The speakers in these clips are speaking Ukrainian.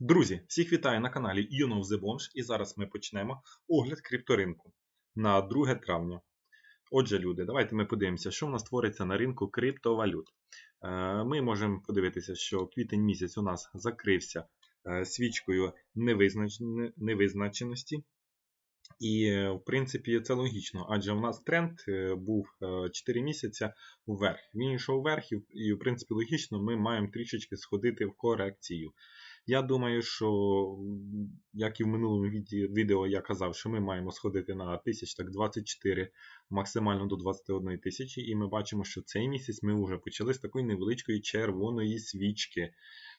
Друзі, всіх вітаю на каналі You Know і зараз ми почнемо огляд крипторинку на 2 травня. Отже, люди, давайте ми подивимося, що в нас твориться на ринку криптовалют. Е, Ми можемо подивитися, що квітень місяць у нас закрився е, свічкою невизначеності. І, е, в принципі, це логічно, адже у нас тренд був е, 4 місяці вверх. Він йшов вверх, і, в принципі, логічно, ми маємо трішечки сходити в корекцію. Я думаю, що, як і в минулому відео я казав, що ми маємо сходити на 1000, так 24, максимально до 21 тисячі, і ми бачимо, що цей місяць ми вже почали з такої невеличкої червоної свічки.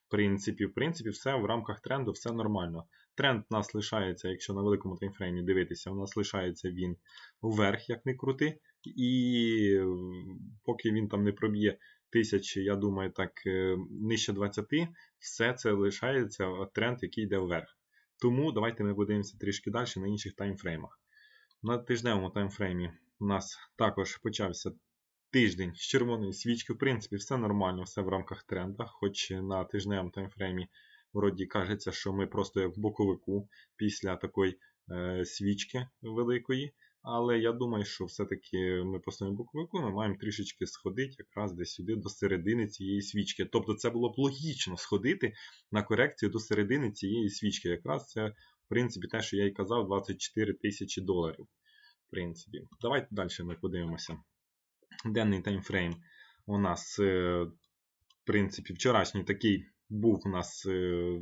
В принципі, в принципі, все в рамках тренду, все нормально. Тренд у нас лишається, якщо на великому таймфреймі дивитися, у нас лишається він вверх, як не крути. І поки він там не проб'є тисячі, я думаю, так е, нижче 20, все це лишається тренд, який йде вверх. Тому давайте ми подивимося трішки далі на інших таймфреймах. На тижневому таймфреймі у нас також почався тиждень з червоної свічки. В принципі, все нормально, все в рамках тренда, хоч на тижневому таймфреймі вроді кажеться, що ми просто як в боковику після такої е, свічки великої. Але я думаю, що все-таки ми по своєму боковику ми маємо трішечки сходити якраз десь сюди до середини цієї свічки. Тобто це було б логічно сходити на корекцію до середини цієї свічки. Якраз це, в принципі, те, що я і казав, 24 тисячі доларів. В принципі, давайте далі ми подивимося. Денний таймфрейм у нас, е, в принципі, вчорашній такий був у нас е,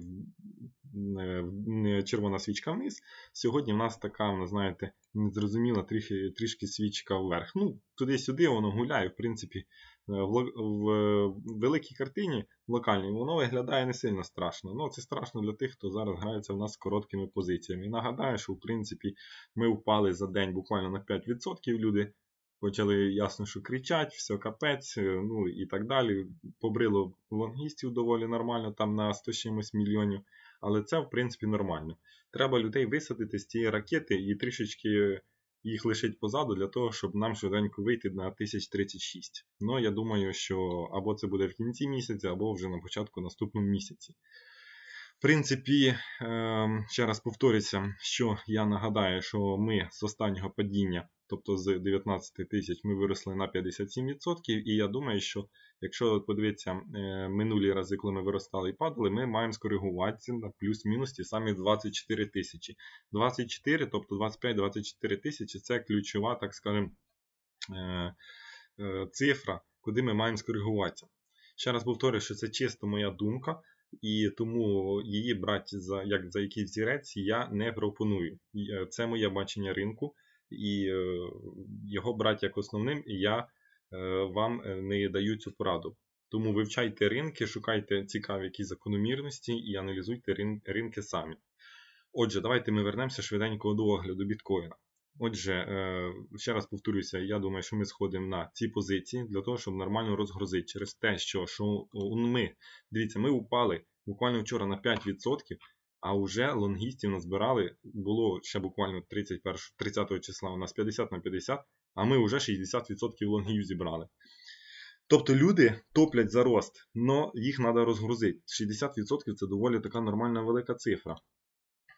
червона свічка вниз. Сьогодні в нас така, вона, знаєте, незрозуміла трішки, трішки свічка вверх. Ну, туди-сюди воно гуляє, в принципі, е, в, в великій картині локальній воно виглядає не сильно страшно. Ну, це страшно для тих, хто зараз грається в нас з короткими позиціями. І нагадаю, що в принципі ми впали за день буквально на 5% люди. Почали ясно, що кричать, все капець, е, ну і так далі. Побрило лонгістів доволі нормально, там на 100 чимось мільйонів. Але це, в принципі, нормально. Треба людей висадити з цієї ракети і трішечки їх лишити позаду для того, щоб нам швиденько вийти на 1036. Ну, я думаю, що або це буде в кінці місяця, або вже на початку наступного місяці. В принципі, ем, ще раз повторюся, що я нагадаю, що ми з останнього падіння, тобто з 19 тисяч, ми виросли на 57%. І я думаю, що якщо подивитися е, минулі рази, коли ми виростали і падали, ми маємо скоригуватися на плюс-мінус ті самі 24 тисячі. 24, тобто 25-24 тисячі це ключова, так скажемо, е, е, цифра, куди ми маємо скоригуватися. Ще раз повторюю, що це чисто моя думка, і тому її брати за, як за якийсь взірець я не пропоную. Це моє бачення ринку, і е, його брати як основним, і я е, вам е, не даю цю пораду. Тому вивчайте ринки, шукайте цікаві якісь закономірності і аналізуйте ринки самі. Отже, давайте ми вернемося швиденько до огляду біткоїна. Отже, ще раз повторюся, я думаю, що ми сходимо на ці позиції для того, щоб нормально розгрузити через те, що, що ми, дивіться, ми упали буквально вчора на 5%, а вже лонгістів назбирали, було ще буквально 31, 30 числа у нас 50 на 50, а ми вже 60% лонгів зібрали. Тобто люди топлять за рост, але їх треба розгрузити. 60% це доволі така нормальна велика цифра.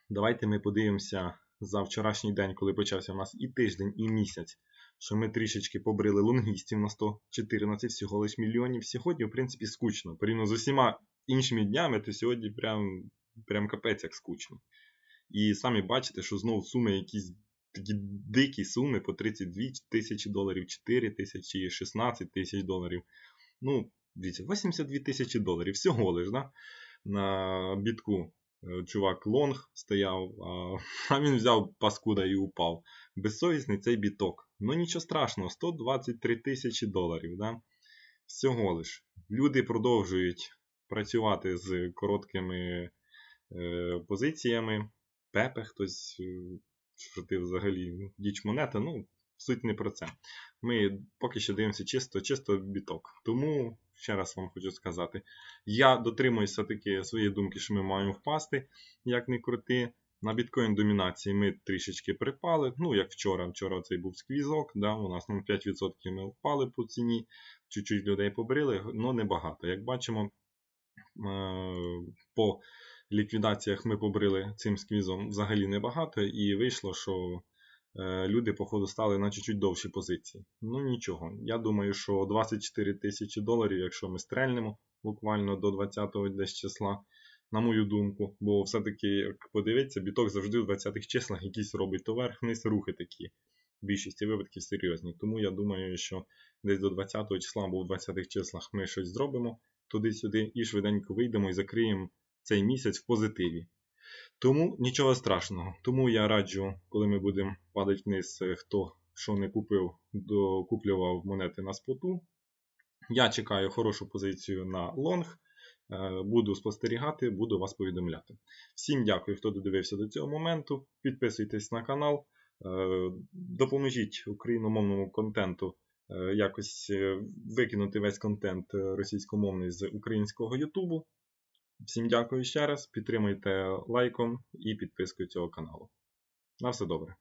Давайте ми подивимося за вчорашній день, коли почався у нас і тиждень, і місяць, що ми трішечки побрили лонгістів на 114 всього лиш мільйонів. Сьогодні, в принципі, скучно. Порівняно з усіма іншими днями, то сьогодні прям, прям капець як скучно. І самі бачите, що знову суми якісь такі дикі суми по 32 тисячі доларів, 4 тисячі, 16 тисяч доларів. Ну, дивіться, 82 тисячі доларів всього лиш, да? на бітку. Е, Чувак лонг стояв, а, він взяв паскуда і упав. Безсовісний цей біток. Ну нічого страшного, 123 тисячі доларів. Да? Всього лиш. Люди продовжують працювати з короткими позиціями. Пепе хтось е, шутив взагалі діч монета. Ну, суть не про це. Ми поки що дивимося чисто, чисто біток. Тому, ще раз вам хочу сказати, я дотримуюся таки своєї думки, що ми маємо впасти, як не крути. На біткоін домінації ми трішечки припали. Ну, як вчора. Вчора цей був сквізок. Да, У нас на 5% ми впали по ціні, чуть-чуть людей побрили, але небагато. Як бачимо, е, по ліквідаціях ми побрили цим сквізом взагалі небагато, і вийшло, що е, люди, походу, стали на чуть-чуть довші позиції. Ну нічого. Я думаю, що 24 тисячі доларів, якщо ми стрельнемо буквально до 20-го десь числа, на мою думку, бо все-таки, як подивитися, біток завжди в 20-х числах якісь робить то вверх-вниз рухи такі. В більшості випадків серйозні. Тому я думаю, що десь до 20-го числа або в 20-х числах ми щось зробимо туди-сюди і швиденько вийдемо і закриємо цей місяць в позитиві. Тому нічого страшного. Тому я раджу, коли ми будемо падати вниз, е, хто що не купив, докуплював монети на споту. Я чекаю хорошу позицію на лонг. Е, Буду спостерігати, буду вас повідомляти. Всім дякую, хто додивився до цього моменту. Підписуйтесь на канал, е, допоможіть україномовному контенту якось викинути весь контент російськомовний з українського Ютубу. Всім дякую ще раз. Підтримуйте лайком і підпискою цього каналу. На все добре.